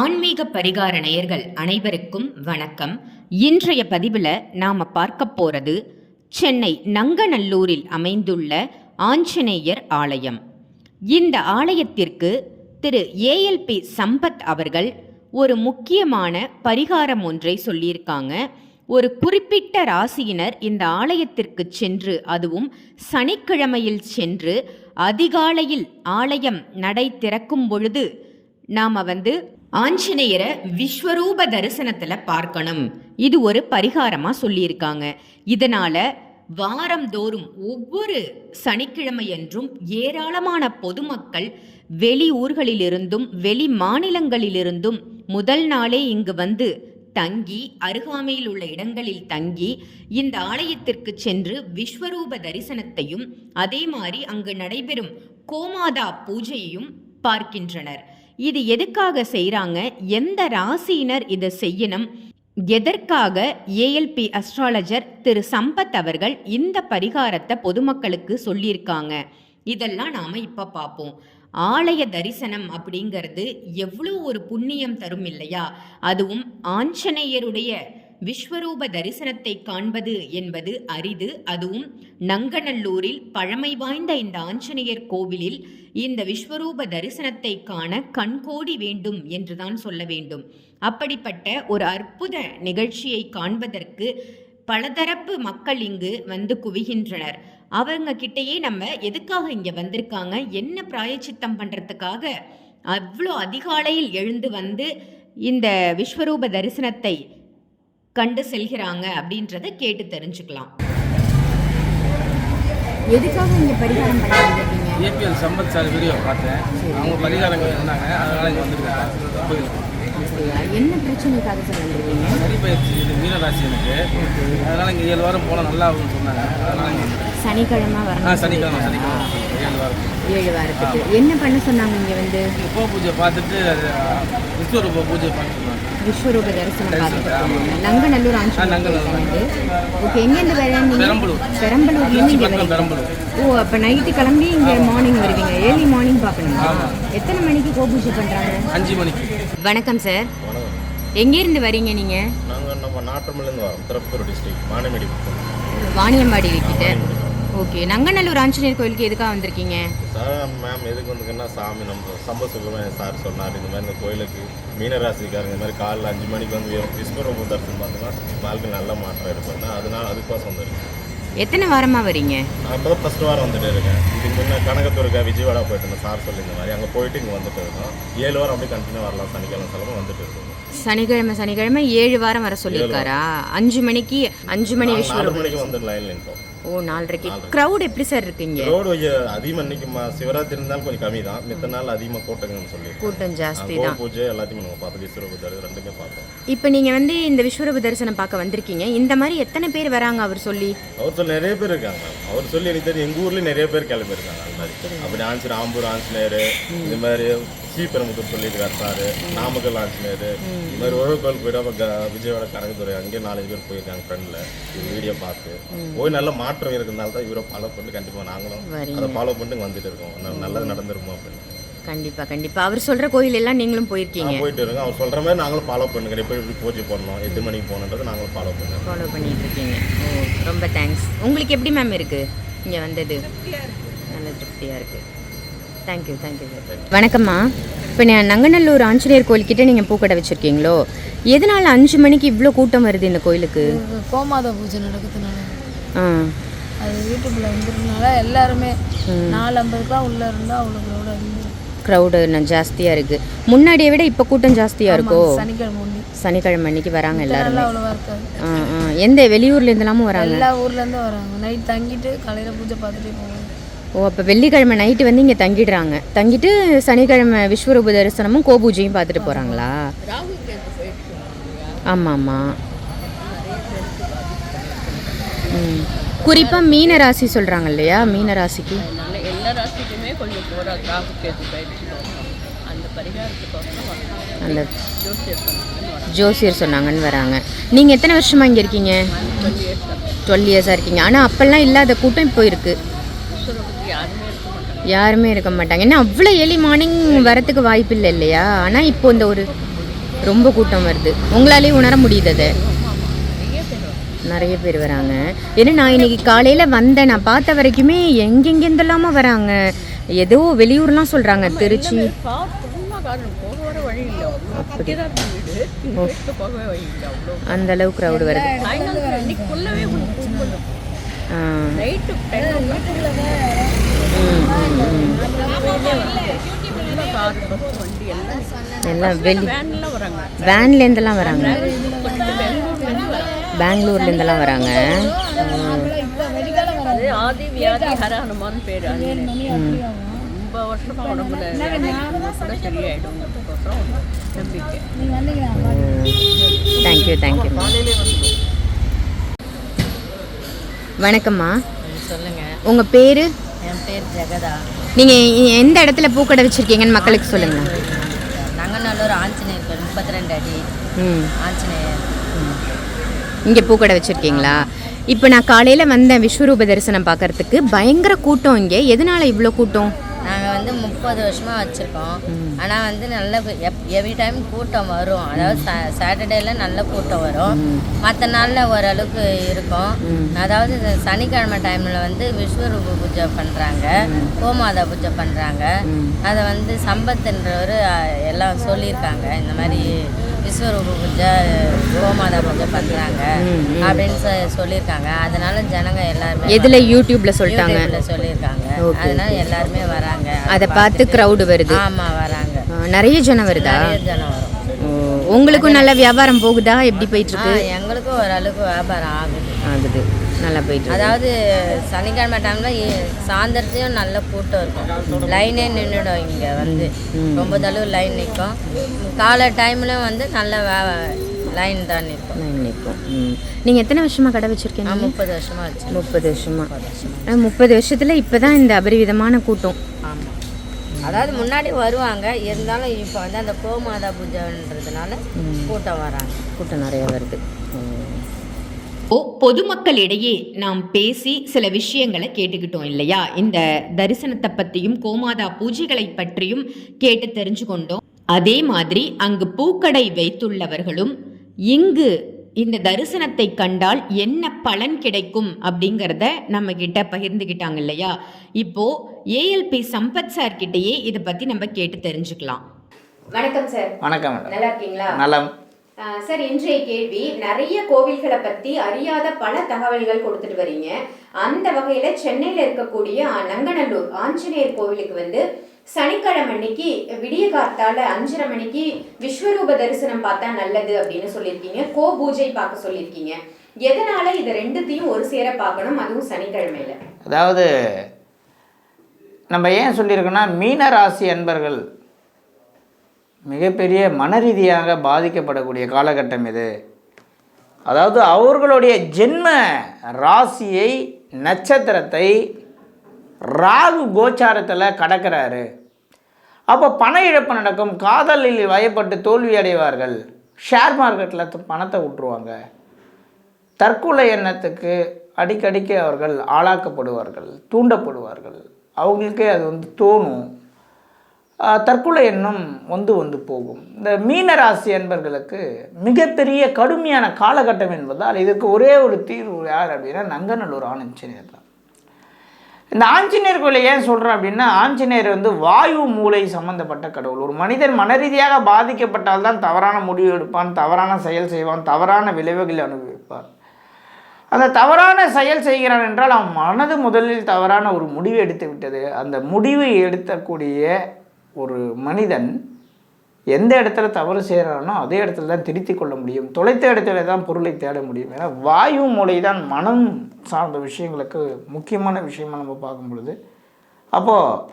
ஆன்மீக பரிகார நேயர்கள் அனைவருக்கும் வணக்கம். இன்றைய பதிவில் நாம் பார்க்க போகிறது சென்னை நங்கநல்லூரில் அமைந்துள்ள ஆஞ்சநேயர் ஆலயம். இந்த ஆலயத்திற்கு திரு ஏஎல்பி சம்பத் அவர்கள் ஒரு முக்கியமான பரிகாரம் ஒன்றை சொல்லியிருக்காங்க. ஒரு குறிப்பிட்ட ராசியினர் இந்த ஆலயத்திற்கு சென்று அதுவும் சனிக்கிழமையில் சென்று அதிகாலையில் ஆலயம் நடை திறக்கும் பொழுது நாம வந்து ஆஞ்சநேயரை விஸ்வரூப தரிசனத்துல பார்க்கணும். இது ஒரு பரிகாரமா சொல்லியிருக்காங்க. இதனால வாரந்தோறும் ஒவ்வொரு சனிக்கிழமையன்றும் ஏராளமான பொதுமக்கள் வெளி ஊர்களிலிருந்தும் வெளி மாநிலங்களிலிருந்தும் முதல் நாளே இங்கு வந்து தங்கி அருகாமையில் உள்ள இடங்களில் தங்கி இந்த ஆலயத்திற்கு சென்று விஸ்வரூப தரிசனத்தையும் அதே மாதிரி அங்கு நடைபெறும் கோமாதா பூஜையையும் பார்க்கின்றனர். இது எதுக்காக செய்கிறாங்க எந்த ராசியினர் இதை செய்யணும்? எதற்காக ஏஎல்பி அஸ்ட்ராலஜர் திரு சம்பத் அவர்கள் இந்த பரிகாரத்தை பொதுமக்களுக்கு சொல்லியிருக்காங்க? இதெல்லாம் நாம் இப்போ பார்ப்போம். ஆலய தரிசனம் அப்படிங்கிறது எவ்வளோ ஒரு புண்ணியம் தரும் இல்லையா? அதுவும் ஆஞ்சநேயருடைய விஸ்வரூப தரிசனத்தை காண்பது என்பது அரிது. அதுவும் நங்கநல்லூரில் பழமை வாய்ந்த இந்த ஆஞ்சநேயர் கோவிலில் இந்த விஸ்வரூப தரிசனத்தை காண கண்கோடி வேண்டும் என்றுதான் சொல்ல வேண்டும். அப்படிப்பட்ட ஒரு அற்புத நிகழ்ச்சியை காண்பதற்கு பலதரப்பு மக்கள் இங்கு வந்து குவிகின்றனர். அவங்க கிட்டேயே நம்ம எதுக்காக இங்கே வந்திருக்காங்க? என்ன பிராயச்சித்தம் பண்ணுறதுக்காக அவ்வளோ அதிகாலையில் எழுந்து வந்து இந்த விஸ்வரூப தரிசனத்தை கண்டு செல்கிறாங்க அப்படின்றத கேட்டு தெரிஞ்சுக்கலாம். எதுக்காக இங்கே பரிகாரம் ஏபிஎல் சம்பத் சார் வீடியோ பார்த்தேன். அவங்க பரிகாரங்கள் இருந்தாங்க அதனால் இங்கே வந்துருக்காங்க. என்ன பிரச்சனைக்காக சார் வந்திருக்கீங்க? சரி பயிற்சி இது மீனராசி எனக்கு. அதனால் இங்கே ஏழு வாரம் போனால் நல்லா ஆகும்னு சொன்னாங்க. அதனால் சனிக்கிழமை ஆ வரணும் சனிக்கிழமை சனிக்கிழமை. ஏழு வாரம் ஏழு வாரத்துக்கு. என்ன பண்ண சொன்னாங்க இங்கே வந்து? இங்கே போ பூஜை பார்த்துட்டு அது விஸ்வரூப பூஜை பார்த்து விஸ்வரூப தரிசனம் பார்த்துட்டு ஆமா. போனீங்க. நங்கநல்லூர் ஆ, ஆஞ்சநேயர் நங்கநல்லூர். வந்து ஓகே எங்கேருந்து வரீங்க பெரம்பலூர். பெரம்பலூர்லேருந்து திருச்சி இங்கே பக்கம் வரீங்க. பெரம்பலூர். ஓ அப்போ நைட்டு கிளம்பி இங்கே மார்னிங் வருவீங்க. ஏர்லி மார்னிங் பார்க்கணுமா? எத்தனை மணிக்கு கோபூஜை பண்ணுறாங்க அஞ்சு மணிக்கு. வணக்கம் சார் எங்கேருந்து வரீங்க நீங்கள் நாங்கள் நம்ம நாட்டமிலேருந்து வரோம். திருப்பூர் டிஸ்ட்ரிக்ட் பக்கம் வாணியம்பாடி கிட்ட ஓகே. நங்கநல்லூர் ஆஞ்சநேயர் கோயிலுக்கு எதுக்காக வந்திருக்கீங்க? சார் மேம் எதுக்கு வந்துக்குன்னா சாமி நம்ம சம்ப சுப்பிரமணியன் சார் சொன்னார். இந்த மாதிரி இந்த கோயிலுக்கு மீனராசிக்காரங்க இந்த மாதிரி காலைல அஞ்சு மணிக்கு வந்து விஸ்வரூப தரிசனம் பார்த்தோம்னா வாழ்க்கை நல்ல மாற்றம் இருக்குன்னா அதனால அதுக்கோசம் வந்துருக்கு எத்தனை வாரமா வரீங்க? நான் இப்போ தான் ஃபஸ்ட் வாரம் வந்துட்டு இருக்கேன். இதுக்கு முன்னே கனகத்தூருக்கா விஜயவாடா போயிட்டு இருந்தேன் சார் சொல்லி இந்த மாதிரி அங்கே போயிட்டு இங்கே வந்துட்டு இருக்கோம் ஏழு வாரம் அப்படியே கண்டினியூ வரலாம். சனிக்கிழமை கிழமை வந்துட்டு இருக்கோம் சனிக்கிழமை சனிக்கிழமை ஏழு வாரம் வர சொல்லியிருக்காரா? அஞ்சு மணிக்கு அஞ்சு மணி நாலு விஸ்வரூப மணிக்கு வந்து லைன் நிற்போம் ஓ நாலரைக்கு. க்ரௌட் எப்படி சார் இருக்கீங்க? ரோடு கொஞ்சம் அதிகமாக இன்னைக்கு சிவராத்திரி இருந்தாலும் கொஞ்சம் கம்மி தான். மித்த நாள் அதிகமாக கூட்டங்கன்னு சொல்லி கூட்டம் ஜாஸ்தி தான். பூஜை எல்லாத்தையுமே நம்ம பார்த்தோம் விஸ்வரூப தரிசனம் ரெண்டுமே பார்த்தோம் இப்போ நீங்க வந்து இந்த விஸ்வரூப தரிசனம் பார்க்க வந்திருக்கீங்க. இந்த மாதிரி எத்தனை பேர் வராங்க அவர் சொல்லி? அவர் சொல்லி நிறைய பேர் இருக்காங்க. அவர் சொல்லி எனக்கு தெரியும் எங்கள் ஊர்லேயும் நிறைய பேர் கிளம்பியிருக்காங்க. அந்த மாதிரி. அப்படி ஆஞ்சநேயர் ஆம்பூர் ஆஞ்சநேயர் இந்த மாதிரி ஸ்ரீபெரும்புத்தூர் சொல்லியிருக்காரு சார். நாமக்கல் ஆஞ்சநேயர் இந்த மாதிரி கோயில் போயிட்டு அப்போ க- விஜயவாட கனகத்துறை அங்கேயே நாலஞ்சு பேர் போயிருக்காங்க ஃப்ரெண்டில் வீடியோ பார்த்து. போய் நல்ல மாற்றம் இருக்கிறதுனால தான் இவரை ஃபாலோ பண்ணி கண்டிப்பாக நாங்களும். அதை ஃபாலோ பண்ணிட்டு இங்க வந்துட்டு இருக்கோம். நல்லது நடந்திருக்கும் அப்படின்னு. கண்டிப்பா கண்டிப்பா. அவர் சொல்ற கோயில் எல்லாம் நீங்களும் போயிருக்கீங்க. நான் போயிட்டு இருக்கோம் அவர் சொல்கிற மாதிரி நாங்களும் ஃபாலோ பண்ணுங்க. எப்படி எப்படி பூஜை பண்ணணும் எட்டு மணிக்கு போகணுன்றதை நாங்களும் ஃபாலோ பண்ணுறோம் ஃபாலோ பண்ணிட்டு இருக்கீங்க. ஓ ரொம்ப தேங்க்ஸ் உங்களுக்கு எப்படி மேம் இருக்கு? இங்க வந்தது. நல்ல திருப்தியா இருக்கு. தேங்க்யூ தேங்க்யூ வணக்கம்மா. இப்போ நான் நங்கநல்லூர் ஆஞ்சநேயர் கோயில்கிட்ட நீங்கள் பூக்கடை வச்சுருக்கீங்களோ? எதனால அஞ்சு மணிக்கு இவ்வளோ கூட்டம் வருது இந்த கோயிலுக்கு? கோமாதா பூஜை நடக்கிறதுனால ஆ. அது யூடியூப்ல வந்துருக்கனால எல்லாருமே நாலு ஐம்பதுக்குலாம் உள்ள இருந்தால் அவ்வளோ க்ரௌட இருந்து. க்ரௌடு ஜாஸ்தியாக இருக்குது முன்னாடியை விட இப்போ கூட்டம் ஜாஸ்தியாக இருக்கோ? சனிக்கிழமை சனிக்கிழமை அன்னைக்கு வராங்க எல்லாரும். அவ்வளோவா இருக்காது. எந்த வெளியூர்ல இருந்தெல்லாமும் வராங்க? எல்லா ஊர்லேருந்து வராங்க. நைட் தங்கிட்டு காலையில் பூஜை பார்த்துட்டே போவாங்க. ஓ அப்போ வெள்ளிக்கிழமை நைட்டு வந்து இங்கே தங்கிடுறாங்க. தங்கிட்டு சனிக்கிழமை விஸ்வரூப தரிசனமும் கோபூஜையும் பார்த்துட்டு போகிறாங்களா ஆமாம் ஆமாம் ம். குறிப்பாக மீன ராசி சொல்கிறாங்க இல்லையா? மீன ராசிக்கு எல்லா ராசிக்குமே கொஞ்சம் போகிற ராகு கேது பயிற்சி போகணும் அந்த அந்த ஜோசியர் சொன்னாங்கன்னு வராங்க. நீங்கள் எத்தனை வருஷமாக இங்கே இருக்கீங்க? டுவெல் இயர்ஸாக இருக்கீங்க. ஆனால் அப்போல்லாம் இல்லாத கூட்டம் இப்போ இருக்குது ஈஸ்வரபதி யாருமே இருக்க மாட்டாங்க யாருமே இருக்க மாட்டாங்க. ஏன்னா அவ்வளோ ஏர்லி மார்னிங் வரத்துக்கு வாய்ப்பு இல்லை இல்லையா? ஆனால் இப்போ இந்த ஒரு ரொம்ப கூட்டம் வருது. உங்களாலே உணர முடியுது அது. நிறைய பேர் வராங்க. ஏன்னா நான் இன்னைக்கு காலையில் வந்தேன். நான் பார்த்த வரைக்குமே எங்கெங்கெந்தெல்லாமோ வராங்க. ஏதோ வெளியூர்லாம் சொல்கிறாங்க திருச்சி. அந்த அளவு க்ரௌடு வருது. ஆ, எல்லாம் எல்லாம் வெளி வேன்லாம் வராங்க. வேன்லேருந்தெல்லாம் வராங்க. ஆதி வியாதி பேர் ரொம்ப உடம்புல நம்பிக்கை நீங்கள் வந்தீங்கன்னா தேங்க்யூ தேங்க்யூ வணக்கம்மா சொல்லுங்க. உங்கள் பேர்? என் பேர் ஜெகதா. நீங்கள் எந்த இடத்துல பூக்கடை வச்சுருக்கீங்கன்னு மக்களுக்கு சொல்லுங்கள் நங்கநல்லூர் ஆஞ்சநேயர் முப்பத்தி ரெண்டு அடி ஆஞ்சநேயர். இங்கே பூக்கடை வச்சுருக்கீங்களா? இப்போ நான் காலையில் வந்தேன் விஸ்வரூப தரிசனம் பார்க்கறதுக்கு பயங்கர கூட்டம் இங்கே. எதனால இவ்வளோ கூட்டம்? வந்து முப்பது வருஷமாக வச்சுருக்கோம். ஆனால் வந்து நல்ல எவ்ரி டைம் கூட்டம் வரும். அதாவது சாட்டர்டேல நல்ல கூட்டம் வரும். மற்ற நாளில் ஓரளவுக்கு இருக்கும். அதாவது இந்த சனிக்கிழமை டைமில் வந்து விஸ்வரூப பூஜை பண்ணுறாங்க கோமாதா பூஜை பண்ணுறாங்க அதை வந்து சம்பத்துன்றவர் எல்லாம் சொல்லியிருக்காங்க. இந்த மாதிரி விஸ்வரூப பூஜை கோமாதா பூஜை பண்ணுறாங்க அப்படின்னு சொல்லியிருக்காங்க. அதனால ஜனங்க எல்லாருமே எதில் யூடியூப்பில் சொல்லிட்டாங்க? யூடியூப்ல சொல்லியிருக்காங்க. அதனால எல்லாருமே வராங்க. அதை பார்த்து க்ரௌடு வருது. ஆமா வராங்க. நிறைய ஜனம் வருதா? நிறைய ஜனம் வரும். உங்களுக்கும் நல்ல வியாபாரம் போகுதா? எப்படி போயிட்டு இருக்கு? எங்களுக்கும் ஓரளவுக்கு வியாபாரம் ஆகுது. ஆகுது. நல்லா போயிட்டு. அதாவது சனிக்கிழமை டைம்ல சாயந்தரத்தையும் நல்ல கூட்டம் இருக்கும். லைனே நின்றுடும் இங்க வந்து. ரொம்ப தளவு லைன் நிற்கும் காலை டைம்லயும் வந்து நல்ல லைன் தான் நிற்கும் நான் நினைப்போம் ம். நீங்கள் எத்தனை வருஷமா கடை வச்சுருக்கீங்க? முப்பது வருஷமா வச்சு முப்பது வருஷமா. ஆனா, முப்பது வருஷத்தில் இப்போ தான் இந்த அபரிவிதமான கூட்டம். ஆமாம் அதாவது முன்னாடி வருவாங்க. இருந்தாலும் இப்போ வந்து அந்த கோமாதா பூஜைன்றதுனால கூட்டம் வராங்க. கூட்டம் நிறைய வருது. ஓ பொதுமக்களிடையே நாம் பேசி சில விஷயங்களை கேட்டுக்கிட்டோம் இல்லையா? இந்த தரிசனத்தை பற்றியும் கோமாதா பூஜைகளை பற்றியும் கேட்டு தெரிஞ்சு கொண்டோம். அதே மாதிரி அங்கு பூக்கடை வைத்துள்ளவர்களும் இங்கு இந்த தரிசனத்தை கண்டால் என்ன பலன் கிடைக்கும் அப்படிங்கிறத நம்ம கிட்ட பகிர்ந்துக்கிட்டாங்க இல்லையா? இப்போ ஏஎல்பி சம்பத் சார் கிட்டயே இதை பத்தி நம்ம கேட்டு தெரிஞ்சுக்கலாம். வணக்கம் சார். வணக்கம் நல்லா இருக்கீங்களா? நலம் சார் இன்றைய கேள்வி நிறைய கோவில்களை பத்தி அறியாத பல தகவல்கள் கொடுத்துட்டு வரீங்க. அந்த வகையில சென்னையில இருக்கக்கூடிய நங்கநல்லூர் ஆஞ்சநேயர் கோவிலுக்கு வந்து சனிக்கிழமை அன்னைக்கு விடிய காத்தால அஞ்சரை மணிக்கு விஸ்வரூப தரிசனம் பார்த்தா நல்லது அப்படின்னு சொல்லியிருக்கீங்க. கோ பூஜை பார்க்க சொல்லியிருக்கீங்க. எதனால இதை ரெண்டுத்தையும் ஒரு சேர பார்க்கணும்? அதுவும் சனிக்கிழமையில. அதாவது நம்ம ஏன் சொல்லியிருக்கோன்னா மீன ராசி அன்பர்கள் மிகப்பெரிய மனரீதியாக பாதிக்கப்படக்கூடிய காலகட்டம் இது. அதாவது அவர்களுடைய ஜென்ம ராசியை நட்சத்திரத்தை ராகு கோச்சாரத்தில் கடக்கிறாரு. அப்போ பண இழப்பு நடக்கும் காதலில் வயப்பட்டு தோல்வி அடைவார்கள் ஷேர் மார்க்கெட்டில் பணத்தை விட்டுருவாங்க. தற்கொலை எண்ணத்துக்கு அடிக்கடிக்கு அவர்கள் ஆளாக்கப்படுவார்கள் தூண்டப்படுவார்கள். அவங்களுக்கே அது வந்து தோணும். தற்கொலை எண்ணம் வந்து வந்து போகும். இந்த மீன ராசி என்பர்களுக்கு மிகப்பெரிய கடுமையான காலகட்டம் என்பதால் இதுக்கு ஒரே ஒரு தீர்வு யார் அப்படின்னா நங்கநல்லூர் ஆஞ்சநேயர் தான். இந்த ஆஞ்சநேயர் கோயிலை ஏன் சொல்கிறேன் அப்படின்னா ஆஞ்சநேயர் வந்து வாயு மூளை சம்பந்தப்பட்ட கடவுள். ஒரு மனிதன் மனரீதியாக பாதிக்கப்பட்டால் தான் தவறான முடிவு எடுப்பான் தவறான செயல் செய்வான் தவறான விளைவுகளை அனுபவிப்பான். அந்த தவறான செயல் செய்கிறான் என்றால் அவன் மனது முதலில் தவறான ஒரு முடிவு எடுத்து விட்டது அந்த முடிவு எடுத்தக்கூடிய ஒரு மனிதன் எந்த இடத்துல தவறு செய்கிறானோ அதே இடத்துல தான் திருத்தி கொள்ள முடியும். தொலைத்த இடத்துல தான் பொருளை தேட முடியும். ஏன்னா வாயு மொழி தான் மனம் சார்ந்த விஷயங்களுக்கு முக்கியமான விஷயமாக நம்ம பார்க்கும் பொழுது அப்போது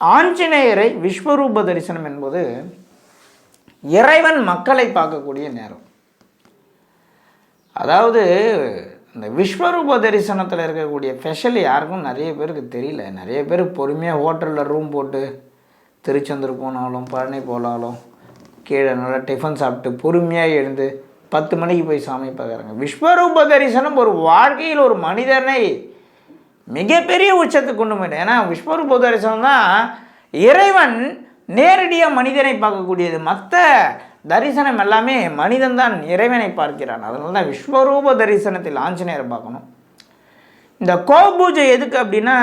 ஆஞ்சநேயரை விஸ்வரூப தரிசனம் என்பது இறைவன் மக்களை பார்க்கக்கூடிய நேரம். அதாவது இந்த விஸ்வரூப தரிசனத்தில் இருக்கக்கூடிய ஸ்பெஷல் யாருக்கும் நிறைய பேருக்கு தெரியல. நிறைய பேர் பொறுமையாக ஹோட்டலில் ரூம் போட்டு திருச்செந்தூர் போனாலும் பழனி போனாலும் கீழே நல்லா டிஃபன் சாப்பிட்டு பொறுமையாக எழுந்து பத்து மணிக்கு போய் சாமி பார்க்குறாங்க. விஸ்வரூப தரிசனம் ஒரு வாழ்க்கையில் ஒரு மனிதனை மிகப்பெரிய உச்சத்துக்கு கொண்டு போயிட்டேன். ஏன்னா விஸ்வரூப தரிசனம் தான் இறைவன் நேரடியாக மனிதனை பார்க்கக்கூடியது. மற்ற தரிசனம் எல்லாமே மனிதன் தான் இறைவனை பார்க்கிறான். அதனால தான் விஸ்வரூப தரிசனத்தில் ஆஞ்சநேயரை பார்க்கணும். இந்த கோபூஜை எதுக்கு அப்படின்னா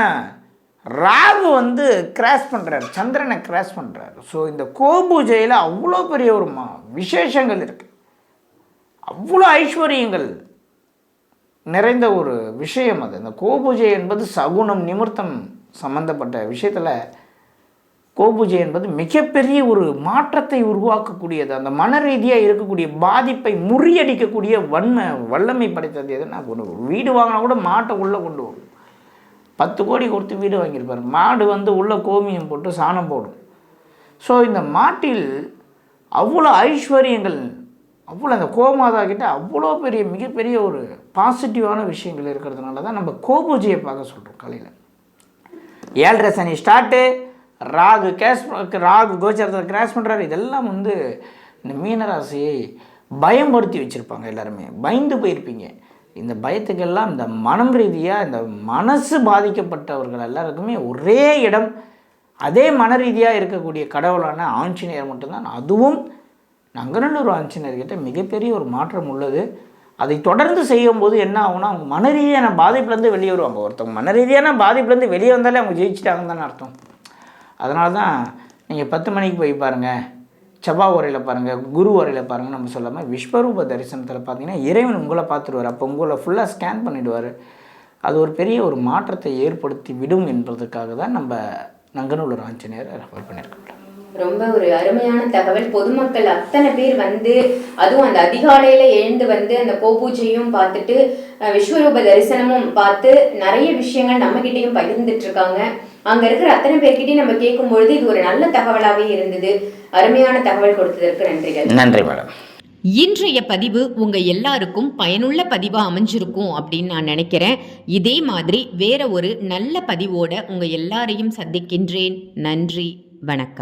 ராகு வந்து கிராஸ் பண்ணுறாரு சந்திரனை கிராஸ் பண்ணுறாரு ஸோ இந்த கோபூஜையில் அவ்வளோ பெரிய ஒரு விசேஷங்கள் இருக்குது அவ்வளோ ஐஸ்வர்யங்கள் நிறைந்த ஒரு விஷயம் அது. இந்த கோபூஜை என்பது சகுனம் நிமிர்த்தம் சம்பந்தப்பட்ட விஷயத்தில் கோபூஜை என்பது மிகப்பெரிய ஒரு மாற்றத்தை உருவாக்கக்கூடியது. அந்த மன ரீதியாக இருக்கக்கூடிய பாதிப்பை முறியடிக்கக்கூடிய வன்மை வல்லமை படைத்தது எதுனா கொண்டு வரும் வீடு வாங்கினா கூட மாட்டை உள்ளே கொண்டு வரும். பத்து கோடி கொடுத்து வீடு வாங்கியிருப்பாரு. மாடு வந்து உள்ளே கோமியம் போட்டு சாணம் போடும். ஸோ இந்த மாட்டில் அவ்வளோ ஐஸ்வர்யங்கள் அவ்வளோ அந்த கோமாதா கிட்ட அவ்வளோ பெரிய மிகப்பெரிய ஒரு பாசிட்டிவான விஷயங்கள் இருக்கிறதுனால தான் நம்ம கோபூஜையை பார்க்க சொல்கிறோம் காலையில். ஏழரை சனி ஸ்டார்ட்டு ராகு கேஷ் ராகு கோச்சரத்தை கிராஸ் பண்ணுறாரு இதெல்லாம் வந்து இந்த மீனராசியை பயம்படுத்தி வச்சுருப்பாங்க எல்லாருமே. பயந்து போயிருப்பீங்க. இந்த பயத்துக்கெல்லாம் இந்த மனம் ரீதியாக இந்த மனசு பாதிக்கப்பட்டவர்கள் எல்லாருக்குமே ஒரே இடம் அதே மன ரீதியாக இருக்கக்கூடிய கடவுளான ஆஞ்சநேயர் மட்டும்தான். அதுவும் நங்கநல்லூர் ஆஞ்சநேயர்கிட்ட மிகப்பெரிய ஒரு மாற்றம் உள்ளது. அதை தொடர்ந்து செய்யும்போது என்ன ஆகும்னா அவங்க மன ரீதியான பாதிப்புலேருந்து வெளியே வருவாங்க. ஒருத்தவங்க மன ரீதியான பாதிப்புலேருந்து வெளியே வந்தாலே அவங்க ஜெயிச்சிட்டாங்கன்னு தானே அர்த்தம். அதனால தான் நீங்கள் பத்து மணிக்கு போய் பாருங்கள் செவ்வாய் உரையில் பாருங்கள் குரு உரையில் பாருங்கள் நம்ம சொல்லாமல் விஸ்வரூப தரிசனத்தில் பார்த்தீங்கன்னா இறைவன் உங்களை பார்த்துருவார். அப்போ உங்களை ஃபுல்லாக ஸ்கேன் பண்ணிவிடுவார் அது ஒரு பெரிய ஒரு மாற்றத்தை ஏற்படுத்தி விடும் என்பதற்காக தான் நம்ம நங்கநல்லூர் ஆஞ்சநேயர் ரெஃபர் பண்ணியிருக்கோம் ரொம்ப ஒரு அருமையான தகவல். பொதுமக்கள் அத்தனை பேர் வந்து அதுவும் அந்த அதிகாலையில எழுந்து வந்து அந்த கோபூஜையும் பார்த்துட்டு விஸ்வரூப தரிசனமும் பார்த்து நிறைய விஷயங்கள் நம்ம கிட்டயும் பகிர்ந்துட்டு இருக்காங்க அங்க இருக்கிற அத்தனை பேர்கிட்டயும் நம்ம கேட்கும் பொழுது இது ஒரு நல்ல தகவலாவே இருந்தது. அருமையான தகவல் கொடுத்ததற்கு நன்றிகள். நன்றி மேடம். இன்றைய பதிவு உங்க எல்லாருக்கும் பயனுள்ள பதிவா அமைஞ்சிருக்கும் அப்படின்னு நான் நினைக்கிறேன். இதே மாதிரி வேற ஒரு நல்ல பதிவோட உங்க எல்லாரையும் சந்திக்கின்றேன். நன்றி வணக்கம்.